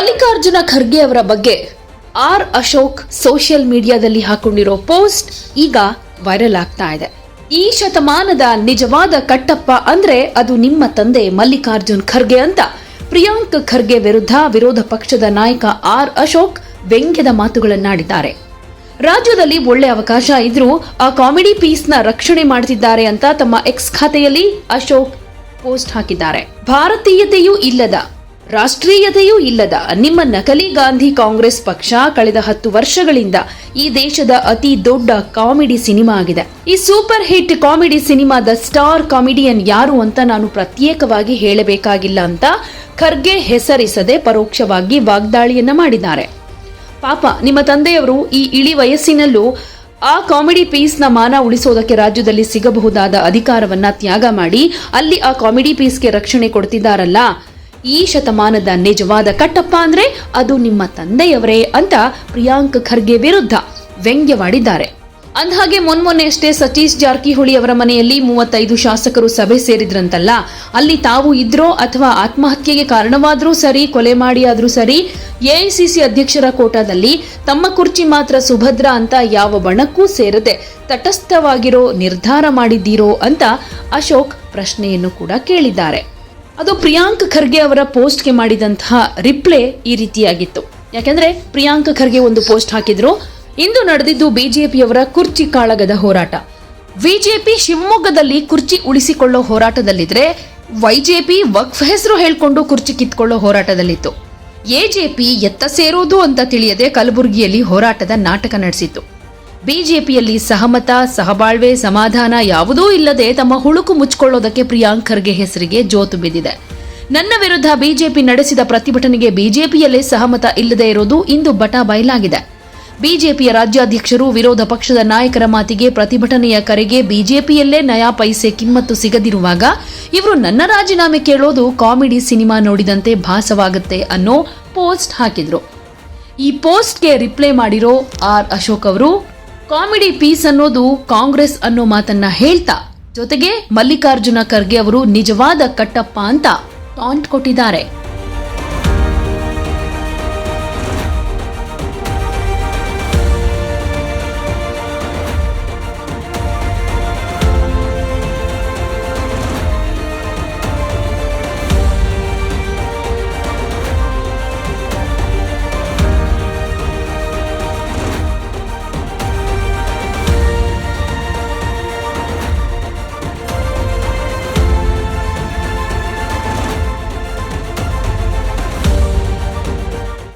ಮಲ್ಲಿಕಾರ್ಜುನ ಖರ್ಗೆ ಅವರ ಬಗ್ಗೆ R Ashok social ಮೀಡಿಯಾದಲ್ಲಿ ಹಾಕೊಂಡಿರೋ ಪೋಸ್ಟ್ ಈಗ ವೈರಲ್ ಆಗ್ತಾ ಇದೆ. ಈ ಶತಮಾನದ ನಿಜವಾದ ಕಟ್ಟಪ್ಪ ಅಂದ್ರೆ ಅದು ನಿಮ್ಮ ತಂದೆ ಮಲ್ಲಿಕಾರ್ಜುನ್ ಖರ್ಗೆ ಅಂತ. ಪ್ರಿಯಾಂಕ್ ಖರ್ಗೆ ವಿರುದ್ಧ ವಿರೋಧ ಪಕ್ಷದ ನಾಯಕ ಆರ್ ಅಶೋಕ್ ವ್ಯಂಗ್ಯದ ಮಾತುಗಳನ್ನಾಡಿದ್ದಾರೆ. ರಾಜ್ಯದಲ್ಲಿ ಒಳ್ಳೆ ಅವಕಾಶ ಇದ್ರೂ ಆ ಕಾಮಿಡಿ ಪೀಸ್ನ ರಕ್ಷಣೆ ಮಾಡ್ತಿದ್ದಾರೆ ಅಂತ ತಮ್ಮ ಎಕ್ಸ್ ಖಾತೆಯಲ್ಲಿ ಅಶೋಕ್ ಪೋಸ್ಟ್ ಹಾಕಿದ್ದಾರೆ. ಭಾರತೀಯತೆಯೂ ಇಲ್ಲದ ರಾಷ್ಟ್ರೀಯತೆಯೂ ಇಲ್ಲದ ನಿಮ್ಮ ನಕಲಿ ಗಾಂಧಿ ಕಾಂಗ್ರೆಸ್ ಪಕ್ಷ ಕಳೆದ ಹತ್ತು ವರ್ಷಗಳಿಂದ ಈ ದೇಶದ ಅತಿ ದೊಡ್ಡ ಕಾಮಿಡಿ ಸಿನಿಮಾ ಆಗಿದೆ. ಈ ಸೂಪರ್ ಹಿಟ್ ಕಾಮಿಡಿ ಸಿನಿಮಾದ ಸ್ಟಾರ್ ಕಾಮಿಡಿಯನ್ ಯಾರು ಅಂತ ನಾನು ಪ್ರತ್ಯೇಕವಾಗಿ ಹೇಳಬೇಕಾಗಿಲ್ಲ ಅಂತ ಖರ್ಗೆ ಹೆಸರಿಸದೆ ಪರೋಕ್ಷವಾಗಿ ವಾಗ್ದಾಳಿಯನ್ನ ಮಾಡಿದ್ದಾರೆ. ಪಾಪ, ನಿಮ್ಮ ತಂದೆಯವರು ಈ ಇಳಿ ವಯಸ್ಸಿನಲ್ಲೂ ಆ ಕಾಮಿಡಿ ಪೀಸ್ನ ಮಾನ ಉಳಿಸೋದಕ್ಕೆ ರಾಜ್ಯದಲ್ಲಿ ಸಿಗಬಹುದಾದ ಅಧಿಕಾರವನ್ನ ತ್ಯಾಗ ಮಾಡಿ ಅಲ್ಲಿ ಆ ಕಾಮಿಡಿ ಪೀಸ್ಗೆ ರಕ್ಷಣೆ ಕೊಡ್ತಿದ್ದಾರಲ್ಲ ಈ ಶತಮಾನದ ನಿಜವಾದ ಕಟ್ಟಪ್ಪ ಅಂದ್ರೆ ಅದು ನಿಮ್ಮ ತಂದೆಯವರೇ ಅಂತ ಪ್ರಿಯಾಂಕ್ ಖರ್ಗೆ ವಿರುದ್ಧ ವ್ಯಂಗ್ಯವಾಡಿದ್ದಾರೆ. ಅಂದಹಾಗೆ ಮೊನ್ಮೊನ್ನೆ ಅಷ್ಟೇ ಸತೀಶ್ ಜಾರಕಿಹೊಳಿ ಅವರ ಮನೆಯಲ್ಲಿ ಮೂವತ್ತೈದು ಶಾಸಕರು ಸಭೆ ಸೇರಿದ್ರಂತಲ್ಲ, ಅಲ್ಲಿ ತಾವು ಇದ್ರೋ ಅಥವಾ ಆತ್ಮಹತ್ಯೆಗೆ ಕಾರಣವಾದರೂ ಸರಿ, ಕೊಲೆ ಮಾಡಿ ಸರಿ, ಎಐಸಿಸಿ ಅಧ್ಯಕ್ಷರ ಕೋಟಾದಲ್ಲಿ ತಮ್ಮ ಕುರ್ಚಿ ಮಾತ್ರ ಸುಭದ್ರ ಅಂತ ಯಾವ ಬಣಕ್ಕೂ ಸೇರದೆ ತಟಸ್ಥವಾಗಿರೋ ನಿರ್ಧಾರ ಮಾಡಿದ್ದೀರೋ ಅಂತ ಅಶೋಕ್ ಪ್ರಶ್ನೆಯನ್ನು ಕೂಡ ಕೇಳಿದ್ದಾರೆ. ಅದು ಪ್ರಿಯಾಂಕ್ ಖರ್ಗೆ ಅವರ ಪೋಸ್ಟ್ಗೆ ಮಾಡಿದಂತಹ ರಿಪ್ಲೈ ಈ ರೀತಿಯಾಗಿತ್ತು. ಯಾಕೆಂದ್ರೆ ಪ್ರಿಯಾಂಕ್ ಖರ್ಗೆ ಒಂದು ಪೋಸ್ಟ್ ಹಾಕಿದ್ರು. ಇಂದು ನಡೆದಿದ್ದು ಬಿಜೆಪಿಯವರ ಕುರ್ಚಿ ಕಾಳಗದ ಹೋರಾಟ. ಬಿಜೆಪಿ ಶಿವಮೊಗ್ಗದಲ್ಲಿ ಕುರ್ಚಿ ಉಳಿಸಿಕೊಳ್ಳೋ ಹೋರಾಟದಲ್ಲಿದ್ರೆ ವೈಜೆಪಿ ವಕ್ಫ್ ಹೆಸರು ಹೇಳ್ಕೊಂಡು ಕುರ್ಚಿ ಕಿತ್ಕೊಳ್ಳೋ ಹೋರಾಟದಲ್ಲಿತ್ತು. ಎಜೆಪಿ ಎತ್ತ ಸೇರೋದು ಅಂತ ತಿಳಿಯದೆ ಕಲಬುರಗಿಯಲ್ಲಿ ಹೋರಾಟದ ನಾಟಕ ನಡೆಸಿತ್ತು. ಬಿಜೆಪಿಯಲ್ಲಿ ಸಹಮತ, ಸಹಬಾಳ್ವೆ, ಸಮಾಧಾನ ಯಾವುದೂ ಇಲ್ಲದೆ ತಮ್ಮ ಹುಳುಕು ಮುಚ್ಚಿಕೊಳ್ಳೋದಕ್ಕೆ ಪ್ರಿಯಾಂಕ್ ಖರ್ಗೆ ಹೆಸರಿಗೆ ಜೋತು ಬಿದ್ದಿದೆ. ನನ್ನ ವಿರುದ್ಧ ಬಿಜೆಪಿ ನಡೆಸಿದ ಪ್ರತಿಭಟನೆಗೆ ಬಿಜೆಪಿಯಲ್ಲೇ ಸಹಮತ ಇಲ್ಲದೆ ಇರೋದು ಇಂದು ಬಟ ಬಯಲಾಗಿದೆ. ಬಿಜೆಪಿಯ ರಾಜ್ಯಾಧ್ಯಕ್ಷರು ವಿರೋಧ ಪಕ್ಷದ ನಾಯಕರ ಮಾತಿಗೆ ಪ್ರತಿಭಟನೆಯ ಕರೆಗೆ ಬಿಜೆಪಿಯಲ್ಲೇ ನಯಾ ಪೈಸೆ ಕಿಮ್ಮತ್ತು ಸಿಗದಿರುವಾಗ ಇವರು ನನ್ನ ರಾಜೀನಾಮೆ ಕೇಳೋದು ಕಾಮಿಡಿ ಸಿನಿಮಾ ನೋಡಿದಂತೆ ಭಾಸವಾಗುತ್ತೆ ಅನ್ನೋ ಪೋಸ್ಟ್ ಹಾಕಿದ್ರು. ಈ ಪೋಸ್ಟ್ಗೆ ರಿಪ್ಲೈ ಮಾಡಿರೋ ಆರ್ ಅಶೋಕ್ ಅವರು ಕಾಮಿಡಿ ಪೀಸ್ ಅನ್ನೋದು ಕಾಂಗ್ರೆಸ್ ಅನ್ನೋ ಮಾತನ್ನ ಹೇಳ್ತಾ, ಜೊತೆಗೆ ಮಲ್ಲಿಕಾರ್ಜುನ ಖರ್ಗೆ ಅವರು ನಿಜವಾದ ಕಟ್ಟಪ್ಪ ಅಂತ ಟಾಂಟ್ ಕೊಟ್ಟಿದ್ದಾರೆ.